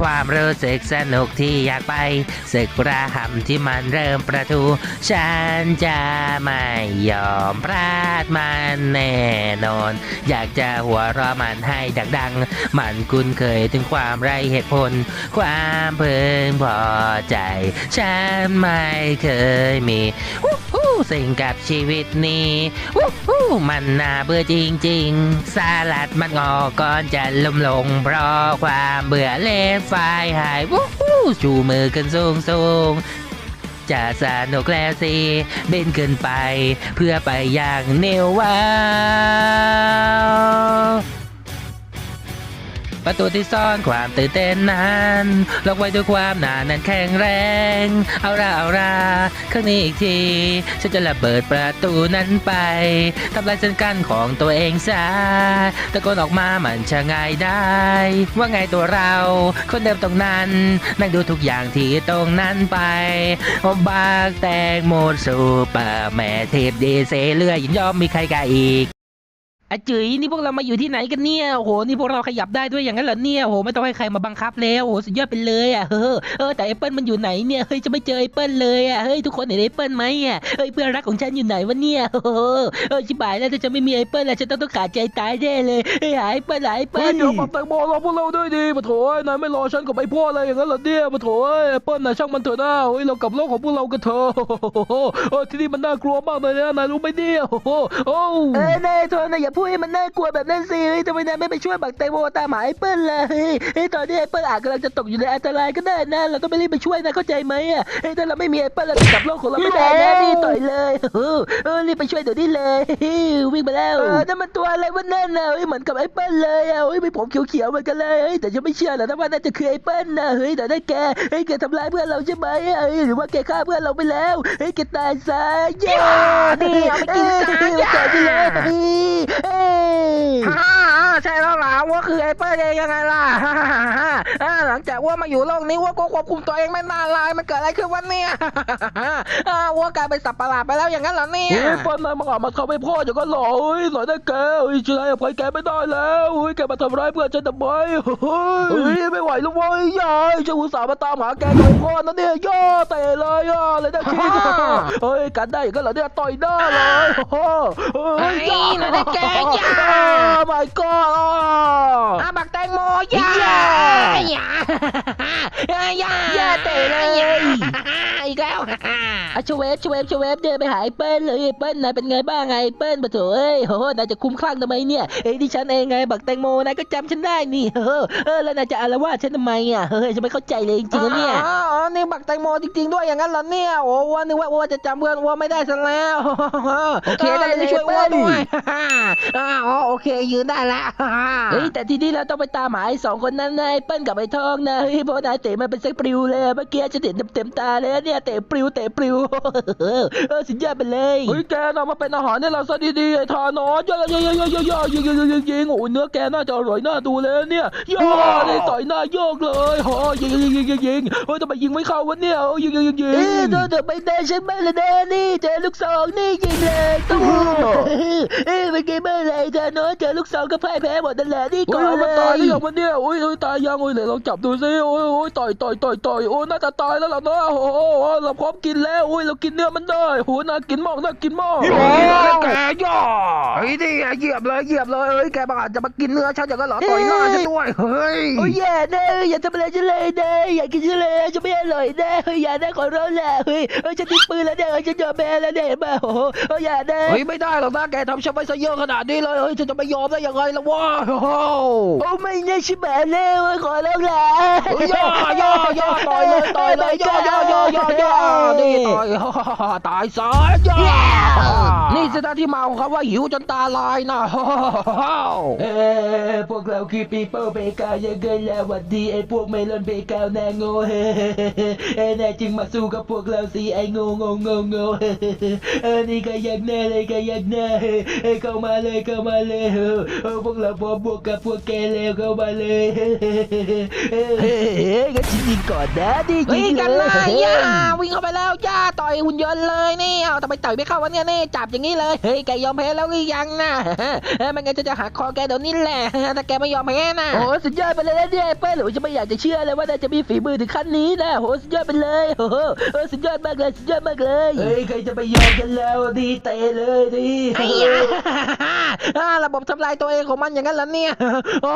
ความรู้สึกสนุกที่อยากไปศึกระหำที่มันเริ่มประทู ฉันจะไม่ยอมพลาดมันแน่นอน อยากจะหัวเราะมันให้ดังๆ มันคุ้นเคยถึงความไรเหตุผล ความเพึงพอใจ ฉันไม่เคยมี สิ่งกับชีวิตนี้ มันน่าเบื่อจริง ๆ สลัดมันงอก่อนจะล้มลง เพราะความเบื่อเล่นไฟหายวู้ฮู้ชูมือขึ้นสูงสูงจะสนุกแล้วสิเบนขึ้นไป เพื่อไปอย่างเนวว้าว ประตูที่ซ่อนความตื่นเต้นนั้นล็อกไว้ด้วยความหนาแน่นแข็งแรง เอาละเอาละครั้งนี้อีกทีฉันจะระเบิดประตูนั้นไปทำลายเส้นกั้นของตัวเองซะตะโกนออกมามันจะง่ายได้ ว่าไงตัวเรา คนเดิมตรงนั้นนั่งดูทุกอย่างที่ตรงนั้นไปบากแตงโมสูปาแม่เทพดีเซเลือยินยอมมีใครกาอีก อาจุ๋ยนี่พวกเรามาอยู่ที่ไหนกันเนี่ยโหนี่พวกเราขยับได้ด้วยอย่างนั้นเหรอเนี่ยโหไม่ต้องให้ใครมาบังคับแล้วโหสุดยอดไปเลยอะเออเออแต่แอปเปิลมันอยู่ไหนเนี่ยเฮ้ยจะไม่เจอแอปเปิลเลยอะเฮ้ยทุกคนเห็นแอปเปิลไหมอะเฮ้ยเพื่อนรักของฉันอยู่ไหนวะเนี่ยโอ้โหเออชิบหายแล้วถ้าจะไม่มีแอปเปิลแล้วฉันต้องต้องขาดใจตายแน่เลยเฮ้ยหายแอปเปิลหายแอเปิเฮ้ยลเดี๋ยวปับแตงโมรอพวกเราด้วยดีปะโถยนายไม่รอฉันกับไอพ่ออะไรอย่างนั้นเหรอเนี่ยปะโถยแอปเปิลน่ะช่างมันเถอะนะเฮ้ยเรากลับโลกของพวกเรากันเถอะเออที่นี่มันน่ากลัวมากเลยนะนายรู้ไหมเนี่ยโอ้โหโอ้เอ้ยนายโทนนายอย่าพูดให้มันน่ากลัวแบบนั้นสิเฮ้ยทำไมนายไม่ไปช่วยบักแตงโมตามหาแอปเปิลล่ะเฮ้ยเฮ้ยตอนนี้แอปเปิลอาจกำลังจะตกอยู่ในอันตรายก็ได้นะ เราต้องไปรีบไปช่วยนะเข้าใจไหมอะเฮ้ยถ้าเราไม่มีแอปเปิลเราจะกลับโลกของเราไม่ได้นะนี่ต่อยเลยเออเออรีบไปช่วยเดี๋ยวนี้เลยเฮ้ยวิ่งไปแล้วเออนั่นมันตัวอะไรวะนั่นน่ะเฮ้ยเหมือนกับแอปเปิลเลยอะเฮ้ยมีผมเขียวๆเหมือนกันเลยเฮ้ยแต่ฉันไม่เชื่อหรอกนะว่าน่าจะคือแอปเปิลนะเฮ้ยแต่ถ้าแกเฮ้ยแกทำร้ายเพื่อนเราใช่ไหมเฮ้ยหรือว่าแกฆ่าเพื่อนเราไปแล้วเฮ้ยแกตายซะเย้นี่เอาไปกินซะเอ้ยเอาไปกินเลยเอ้ย ฮ่าใช่แล้วล่ะว่า คือไอ้เปิ้ลเองยังไงล่ะฮ่าฮ่าฮ่า อ่าหลังจากว่ามาอยู่โลกนี้ว่าก็ควบคุมตัวเองไม่น่าลายมันเกิดอะไรขึ้นวะเนี่ยฮ่าอ่าว่ากลายเป็นสัตว์ประหลาดไปแล้วอย่างนั้นเหรอเนี่ยเฮ้ยเปิ้ลนายมาอาบมาทำให้พ่ออย่างนั้นเหรอเฮ้ยหน่อยได้แกเฮ้ยฉันให้อภัยแกไม่ได้แล้วเฮ้ยแกมาทำร้ายเพื่อนฉันทำไมเฮ้ยไม่ไหวแล้วเว้ยยายฉันอุตส่าห์มาตามหาแกกับพ่อนะเนี่ยย่อเตะเลยย่อเลยนะคิดเฮ้ยกันได้อย่างนั้นเหรอเนี่ยต่อยหน้าเลยโอ้โหเฮ้ยย่าไอ้หน่อยได้แกย่า my god อาบักแตงโมย่าย่าย่าย่าย่าย่าเตะเลยย่าอีกแล้วอะชเวฟชเวฟชเวฟเดินไปหาไอ้เปิ้ลเลยไอ้เปิ้ลนายเป็นไงบ้างไงไอ้เปิ้ลปะโถเอ้ยโหนายจะคุ้มคลั่งทำไมเนี่ยเอ้ยดิฉันเองไงบักแตงโมนายก็จำฉันได้นี่เออเออแล้วนายจะอารวาสฉันทำไมอะเฮ้ยฉันไม่เข้าใจเลยจริงๆนะเนี่ยอ๋ออ๋อนี่บักแตงโมจริงๆด้วยอย่างนั้นเหรอเนี่ยโอ้ว่านึกว่าว่าจะจำเพื่อนว่าไม่ได้ซะแล้วโอเคได้เลยช่วยเปิ้ว่าลด้วยอ๋อโอเคยืนได้แล้วเฮ้ยแต่ทีนี้เราต้องไปตามหาไอ้สองคนนั้นนะไอ้เปิ้ลกับไอ้ทองนะเฮ้ยเพราะนายเตะมันเป็นเซ็กปลิวเลยเมื่อกี้ฉันเห็นเต็มๆตาเลยเนี่ยเตะปลิวเตะปลิวเออสุดยอดไปเลยเฮ้ยแกน่ะมาเป็นอาหารให้เราซะดีๆไอ้ทานอสย่อย่อย่อย่อย่อย่ยิงยิงยิงยิงยิงโอ้เนื้อแกน่าจะอร่อยน่าดูเลยเนี่ยย่อนี่ต่อยหน้าโยกเลยโอ้ยิงยิงยิงยิงยิงเฮ้ยทำไมยิงไม่เข้าวะเนี่ยโอ้ยยิงยิงยิงยิงเอ้ยงโดนเถอะไปเดินฉันไม่ละเดินนี่เจอลูกซองนี่ยิงเลยตู้เอ้ยเป็นไงบ้างเลยเธอเนาะเจอลูกซองก็พ่ายแพ้หมดนั่นแหละนี่ก่อนเลมันตายหรืยอยังวะเนี่ยโอ้ยตายยังโอ้ยเลองจับดูสิโอ้ยโอ้ยต่อยต่อยต่อยต่อยโอ้ยน่าจะตายแล้วล่ะเนาะโอ้โหเราพร้อมกินแล้วโอ้ยเรากินเนื้อมันได้โอ้ยน่ากินมากน่ากินมากโอ้แกย่อเฮ้ยนี่เหยียบเลยเหยียบเลยเฮ้ยแกบังอาจจะมากินเนื้อฉันอย่างนั้นเหรอต่อยหน้าฉันด้วยเฮ้ยโอ้ยอย่านะอย่าทำอะไรฉันเลยนะอย่ากินฉันเลยจะไม่อร่อยนะเฮ้ยอย่านะขอร้องแหละเฮ้ยเฮ้ยฉันทิ้งปืนแล้วเนี่ยเฮ้ยฉันยอมแพ้แล้วเนี่ยเห็นป่ะโอ้โหเฮ้ยอย่านะเฮ้ยไม่ได้หรอกนะแกทำฉันไว้ซะเยอะขนาดนี้เลยเฮ้ยฉันจะไม่ยอมได้ยังไงล่ะวะโอ้โหโอ้ไม่นะชิบะแล้วขอร้องแหละเฮ้ยย่อย่อย่อต่อยเลยต่อยเลยย่อย่อย่อย่อย่อนี่ต่อยตายซะย่อนี่สินะที่มาของคำว่าหิวจนตาลายนะเอ้พวกเราคือปีโป้เบกายังไงแล้วหวัดดีไอ้พวกเมลอนเบกาแน่โง่เฮ้เอ้แน่จริงมาสู้กับพวกเราสิไอ้โง่โง่โง่โง่เออนี่ก็ยังแน่เลยก็ยังแน่เฮ้เข้ามาเลยเข้ามาเลยเออพวกเราพร้อมบวกกับพวกแกแล้วเข้ามาเลยเฮ้ยงั้นฉันยิงก่อนนะดิเฮ้ยยิงกันเลนะยย่าวิ่งเข้าไปแล้วย่าต่อยหุ่นยนต์เลยนี่เอาทำไมต่อยไม่เข้าวะเนี่ยนี่จับอย่างนี้เลยเฮ้ยแกยอมแพ้แล้วหรือยังนะเฮ้ยไมันงั้นจะจะหักคอแกเดี๋ยวนี้แหละถ้าแกไม่ยอมแพ้นะโอ้สุดยอดไปเลยนะเนี่ยเปิ้ลโอ้จะไม่อยากจะเชื่อเลยว่านายจะมีฝีมือถึงขั้นนี้นะโหสุดยอดไปเลยโอ้โหเออสุดยอดมากเลยสุดยอดมากเลยเฮ้ยใครจะไปยอมกันแล้วดีเตะเลยดิไอ้ยาอ่าระบบทำลายตัวเองของมันอย่างนั้นเหรอเนี่ยโอ้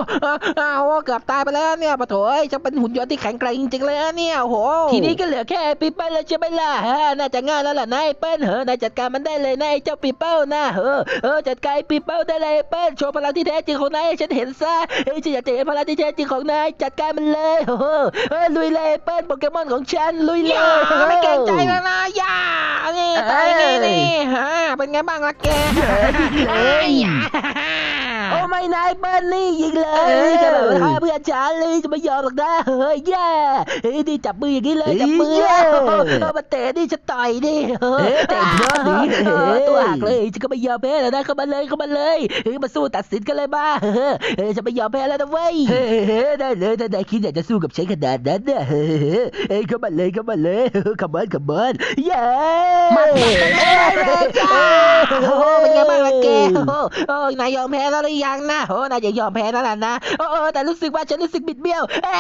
อ้าวเกือบตายไปแล้วเนี่ยปะโถเอ้ยจะเป็นหุ่นยนต์ที่แข็งแกร่งจริงๆเลยนะเนี่ยโอ้โหทีนี้ก็เหลือแค่ไอ้ปีเปิ้ลแล้วใช่ไหมล่ะฮะน่าจะง่ายแล้วล่ะนายเปิ้ลเฮ้นายจัดการมันได้เลยนายเจ้าปีเปิ้ลนะเออเออจัดการไอ้ปีเปิ้ลได้เลยเปิ้ลโชว์พลังที่แท้จริงของนายให้ฉันเห็นซะเฮ้ยฉันอยากจะเห็นพลังที่แท้จริงของนายจัดการมันเลยโอ้โหเออลุยเลยเปิ้ลโปเกมอนของฉันลุยเลอย่ายไม่เกรงใจแล้วนะอย่านี่ตายไงนี่ฮะเป็นไงบ้างล่ะแกเอ้ย โอ้ไม่นายเปิ้ลนี่ยิงเลยจะแบบฆ่าเพื่อนฉันเลยจะไม่ยอมหรอกนะเฮ้ยแย่เฮ้ยนี่จับมืออย่างนี้เลยจับมือเอามาเตะนี่จะต่อยดิเฮ้ยเตะยอดดิตัวหักเลยฉันก็ไม่ยอมแพ้แล้วนะเข้ามาเลยเข้ามาเลยเฮ้ยมาสู้ตัดสินกันเลยมาเฮ้ยฉันไม่ยอมแพ้แล้วนะเว้ยเฮ้ยได้เลยถ้านายคิดอยากจะสู้กับฉันขนาดนั้นเนี่ยเฮ้ยเข้ามาเลยเข้ามาเลยขมอนขมอนเย้มันเป็นไงเลยจ้าโอ้โหเป็นไงบ้างล่ะแกโอ้โหโอ้ยนายยอมแพ้แล้วหรือยังนะโอ้นายจะยอมแพ้แล้วล่ะนะ โอ้แต่รู้สึกว่าฉันรู้สึกบิดเบี้ยว